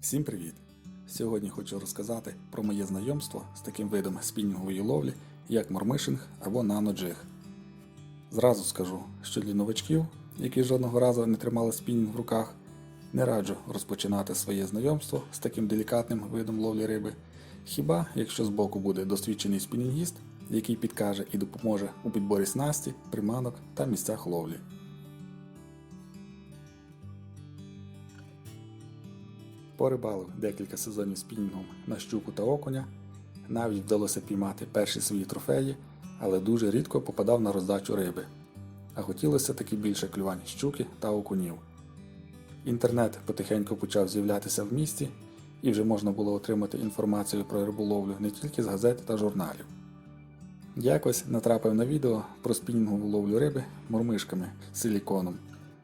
Всім привіт! Сьогодні хочу розказати про моє знайомство з таким видом спінінгової ловлі, як мормишинг або наноджиг. Зразу скажу, що для новачків, які жодного разу не тримали спінінг в руках, не раджу розпочинати своє знайомство з таким делікатним видом ловлі риби, хіба якщо збоку буде досвідчений спінінгіст, який підкаже і допоможе у підборі снасті, приманок та місцях ловлі. Порибалив декілька сезонів спінінгом на щуку та окуня. Навіть вдалося піймати перші свої трофеї, але дуже рідко попадав на роздачу риби. А хотілося таки більше клювань щуки та окунів. Інтернет потихеньку почав з'являтися в місті, і вже можна було отримати інформацію про риболовлю не тільки з газет та журналів. Якось натрапив на відео про спінінгову ловлю риби мормишками з силіконом,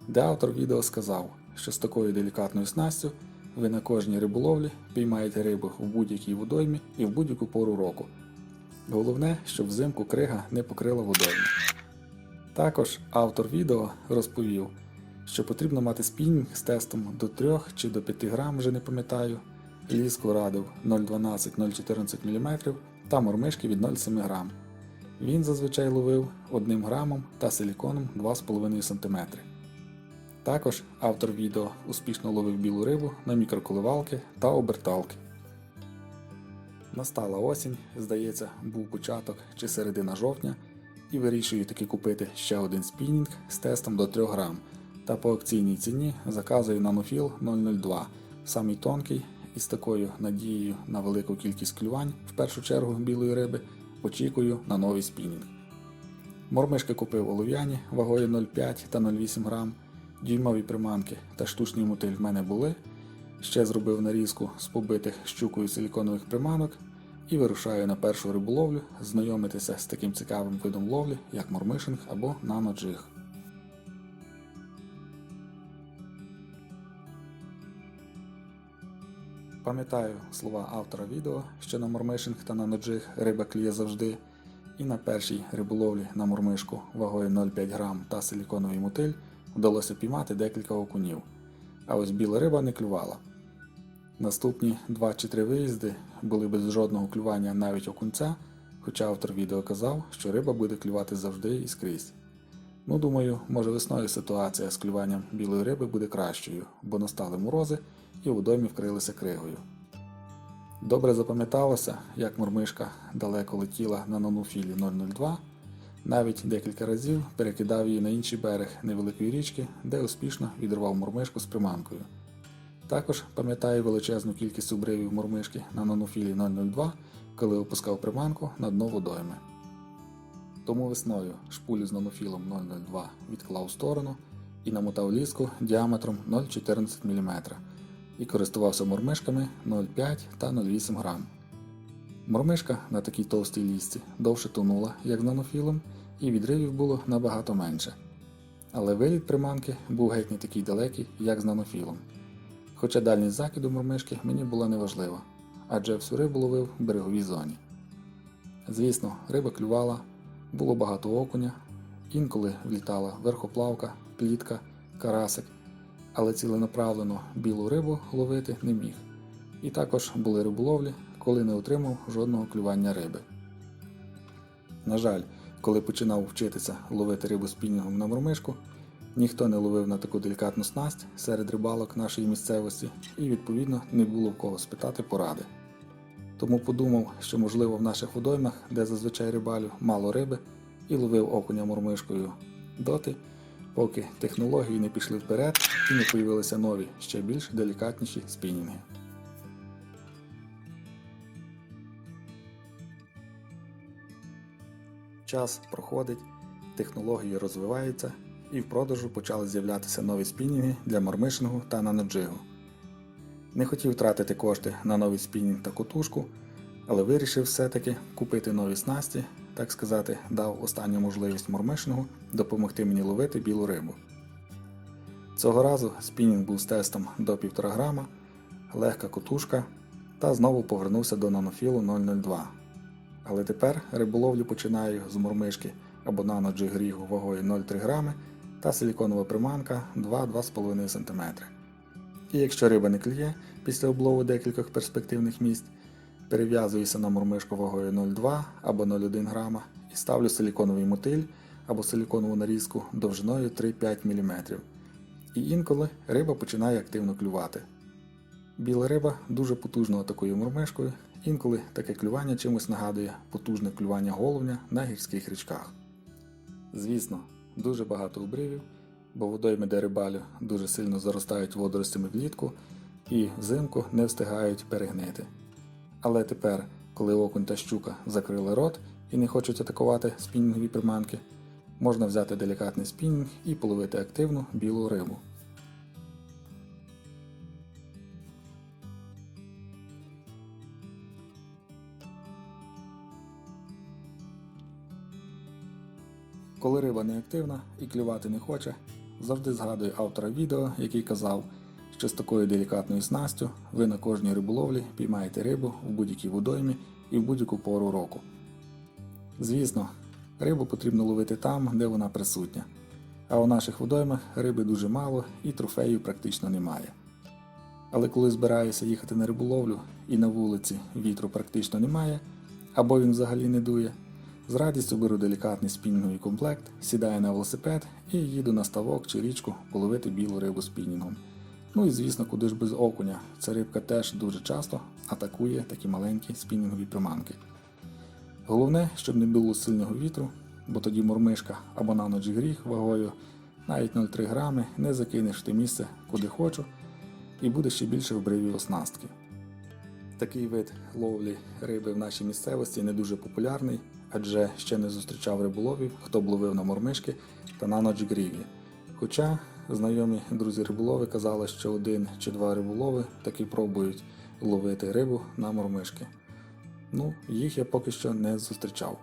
де автор відео сказав, що з такою делікатною снастю ви на кожній риболовлі піймаєте рибу в будь-якій водоймі і в будь-яку пору року. Головне, щоб взимку крига не покрила водойму. Також автор відео розповів, що потрібно мати спінінг з тестом до 3 чи до 5 грам, вже не пам'ятаю, ліску радив 0,12-0,14 мм та мормишки від 0,7 грам. Він зазвичай ловив 1 грамом та силіконом 2,5 см. Також автор відео успішно ловив білу рибу на мікроколивалки та оберталки. Настала осінь, здається, був початок чи середина жовтня, і вирішую таки купити ще один спінінг з тестом до 3 грам та по акційній ціні заказую нанофіл 002, самий тонкий і з такою надією на велику кількість клювань, в першу чергу білої риби, очікую на новий спінінг. Мормишки купив олов'яні вагою 0,5 та 0,8 грам. Дюймові приманки та штучний мотиль в мене були. Ще зробив нарізку з побитих щукою силіконових приманок і вирушаю на першу риболовлю знайомитися з таким цікавим видом ловлі, як мормишинг або наноджиг. Пам'ятаю слова автора відео, що на мормишинг та наноджиг риба кліє завжди. І на першій риболовлі на мормишку вагою 0,5 грам та силіконовий мотиль вдалося піймати декілька окунів, а ось біла риба не клювала. Наступні 2 чи 3 виїзди були без жодного клювання навіть окунця, хоча автор відео казав, що риба буде клювати завжди і скрізь. Ну, думаю, може весною ситуація з клюванням білої риби буде кращою, бо настали морози і у домі вкрилися кригою. Добре запам'яталося, як мормишка далеко летіла на нанофілі 002, навіть декілька разів перекидав її на інший берег невеликої річки, де успішно відривав мормишку з приманкою. Також пам'ятаю величезну кількість обривів мормишки на нанофілі 002, коли опускав приманку на дно водойми. Тому весною шпулю з нанофілом 002 відклав у сторону і намотав ліску діаметром 0,14 мм і користувався мормишками 0,5 та 0,8 грам. Мормишка на такій товстій лісці довше тонула, як з нанофілом, і відривів було набагато менше. Але виліт приманки був геть не такий далекий, як з нанофілом. Хоча дальність закиду мормишки мені була неважлива, адже всю рибу ловив в береговій зоні. Звісно, риба клювала, було багато окуня, інколи влітала верхоплавка, плітка, карасик, але ціленаправлено білу рибу ловити не міг. І також були риболовлі, коли не отримав жодного клювання риби. На жаль, коли починав вчитися ловити рибу спінінгом на мормишку, ніхто не ловив на таку делікатну снасть серед рибалок нашої місцевості і, відповідно, не було в кого спитати поради. Тому подумав, що можливо в наших водоймах, де зазвичай рибалю мало риби, і ловив окуня мормишкою доти, поки технології не пішли вперед і не появилися нові, ще більш делікатніші спінінги. Час проходить, технології розвиваються, і в продажу почали з'являтися нові спінінги для мормишингу та наноджигу. Не хотів тратити кошти на новий спінінг та котушку, але вирішив все-таки купити нові снасті, так сказати, дав останню можливість мормишингу допомогти мені ловити білу рибу. Цього разу спінінг був з тестом до 1,5 грама, легка котушка та знову повернувся до нанофілу 002. Але тепер риболовлю починаю з мормишки або наноджиг рігу вагою 0,3 грами та силіконова приманка 2-2,5 см. І якщо риба не клює, після облову декількох перспективних місць, перев'язуюся на мурмишку вагою 0,2 або 0,1 грама і ставлю силіконовий мотиль або силіконову нарізку довжиною 3-5 мм. І інколи риба починає активно клювати. Біла риба дуже потужно атакує мурмишкою, інколи таке клювання чимось нагадує потужне клювання головня на гірських річках. Звісно, дуже багато обривів, бо водойми, де дуже сильно заростають водоростями влітку і взимку не встигають перегнити. Але тепер, коли окунь та щука закрили рот і не хочуть атакувати спінінгові приманки, можна взяти делікатний спінінг і половити активну білу рибу. Коли риба не активна і клювати не хоче, завжди згадую автора відео, який казав, що з такою делікатною снастю ви на кожній риболовлі піймаєте рибу в будь-якій водоймі і в будь-яку пору року. Звісно, рибу потрібно ловити там, де вона присутня. А у наших водоймах риби дуже мало і трофеїв практично немає. Але коли збираюся їхати на риболовлю і на вулиці вітру практично немає, або він взагалі не дує, з радістю беру делікатний спінінговий комплект, сідаю на велосипед і їду на ставок чи річку половити білу рибу спінінгом. Ну і звісно, куди ж без окуня. Ця рибка теж дуже часто атакує такі маленькі спінінгові приманки. Головне, щоб не було сильного вітру, бо тоді мурмишка або на ніч гріх вагою навіть 0,3 грами не закинеш в те місце, куди хочу, і буде ще більше вбривів оснастки. Такий вид ловлі риби в нашій місцевості не дуже популярний, адже ще не зустрічав риболовів, хто б ловив на мормишки та на ніч гріві. Хоча знайомі друзі риболови казали, що один чи два риболови таки пробують ловити рибу на мормишки. Ну, їх я поки що не зустрічав.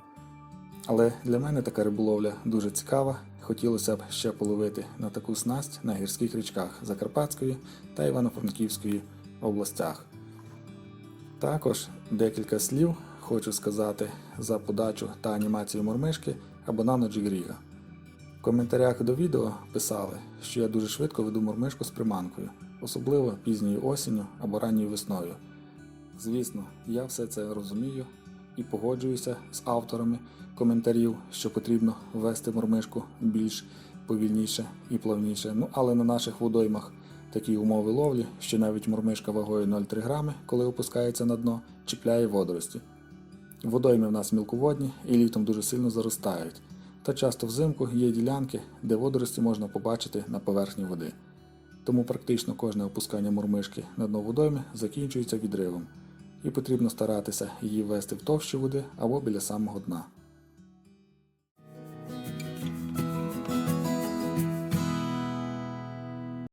Але для мене така риболовля дуже цікава. Хотілося б ще половити на таку снасть на гірських річках Закарпатської та Івано-Франківської областях. Також декілька слів хочу сказати за подачу та анімацію мормишки або наноджі Гріга. В коментарях до відео писали, що я дуже швидко веду мормишку з приманкою, особливо пізньою осінню або ранньою весною. Звісно, я все це розумію і погоджуюся з авторами коментарів, що потрібно ввести мормишку більш повільніше і плавніше. Ну але на наших водоймах такі умови ловлі, що навіть мормишка вагою 0,3 грами, коли опускається на дно, чіпляє водорості. Водойми в нас мілководні і літом дуже сильно заростають. Та часто взимку є ділянки, де водорості можна побачити на поверхні води. Тому практично кожне опускання мурмишки на дно водойми закінчується відривом, і потрібно старатися її вести в товщі води або біля самого дна.